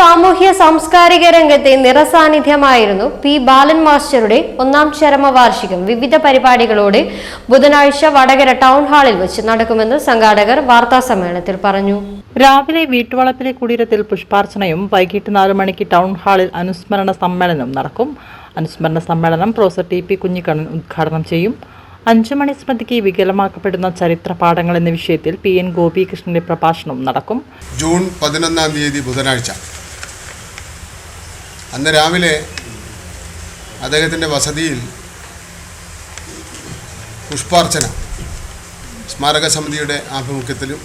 സാമൂഹ്യ സാംസ്കാരിക രംഗത്തെ നിറസാന്നിധ്യമായിരുന്നു പി ബാലൻ മാസ്റ്ററുടെ ഒന്നാം ചരമവാർഷികം. വിവിധ പരിപാടികളോടെ ബുധനാഴ്ച വടകര ടൗൺ ഹാളിൽ വെച്ച് നടക്കുമെന്ന് സംഘാടകർ വാർത്താ സമ്മേളനത്തിൽ പറഞ്ഞു. രാവിലെ വീട്ടുവളപ്പിലെ കുടീരത്തിൽ പുഷ്പാർച്ചനയും വൈകിട്ട് നാലു മണിക്ക് ടൗൺ ഹാളിൽ അനുസ്മരണ സമ്മേളനം നടക്കും. അനുസ്മരണ സമ്മേളനം പ്രൊഫസർ ടി പി കുഞ്ഞിക്കണ്ണൻ ഉദ്ഘാടനം ചെയ്യും. അഞ്ചു മണി സ്മൃതിക്ക് വികലമാക്കപ്പെടുന്ന ചരിത്ര പാഠങ്ങൾ എന്ന വിഷയത്തിൽ പി എൻ ഗോപികൃഷ്ണന്റെ പ്രഭാഷണം നടക്കും. ജൂൺ പതിനൊന്നാം തീയതി ബുധനാഴ്ച. അന്ന് രാവിലെ അദ്ദേഹത്തിന്റെ വസതിയിൽ പുഷ്പാർച്ചന സ്മാരക സമിതിയുടെ ആഭിമുഖ്യത്തിലും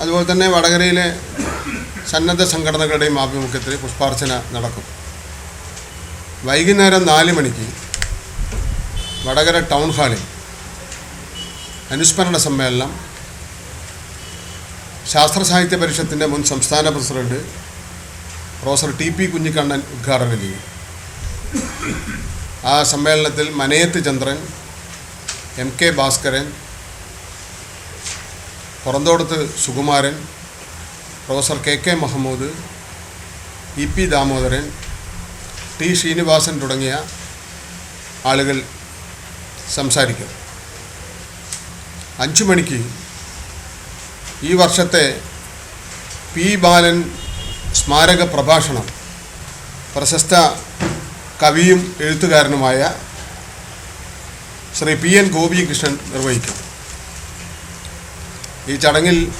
അതുപോലെ തന്നെ വടകരയിലെ സന്നദ്ധ സംഘടനകളുടെയും ആഭിമുഖ്യത്തിൽ പുഷ്പാർച്ചന നടക്കും. വൈകുന്നേരം നാല് മണിക്ക് വടകര ടൗൺ ഹാളിൽ അനുസ്മരണ സമ്മേളനം ശാസ്ത്ര സാഹിത്യ പരിഷത്തിന്റെ മുൻ സംസ്ഥാന president professor T P Kunhikannan ഉദ്ഘാടനം ചെയ്യും ആ സമ്മേളനത്തിൽ Manayath Chandran M K Bhaskaran Purananthodath Sukumaran professor K K Mahamood E P Damodaran T Sreenivasan തുടങ്ങിയ ആളുകൾ സംസാരിക്കും. അഞ്ചു മണിക്ക് ഈ വർഷത്തെ പി ബാലൻ സ്മാരക പ്രഭാഷണം പ്രശസ്ത കവിയും എഴുത്തുകാരനുമായ ശ്രീ പി എൻ ഗോപികൃഷ്ണൻ നിർവഹിക്കും. ഈ ചടങ്ങിൽ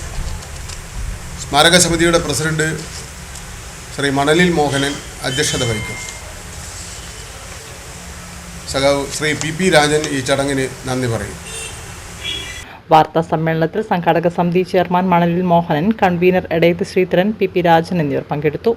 സ്മാരക സമിതിയുടെ പ്രസിഡന്റ് ശ്രീ മണലിൽ മോഹനൻ അധ്യക്ഷത വഹിക്കും. സഖാവ് ശ്രീ പി പി രാജൻ ഈ ചടങ്ങിന് നന്ദി പറയും. വാർത്താ സമ്മേളനത്തിൽ സംഘാടക സമിതി chairman Manalil Mohanan convener Edayath Sreedharan P P Rajan എന്നിവർ പങ്കെടുത്തു.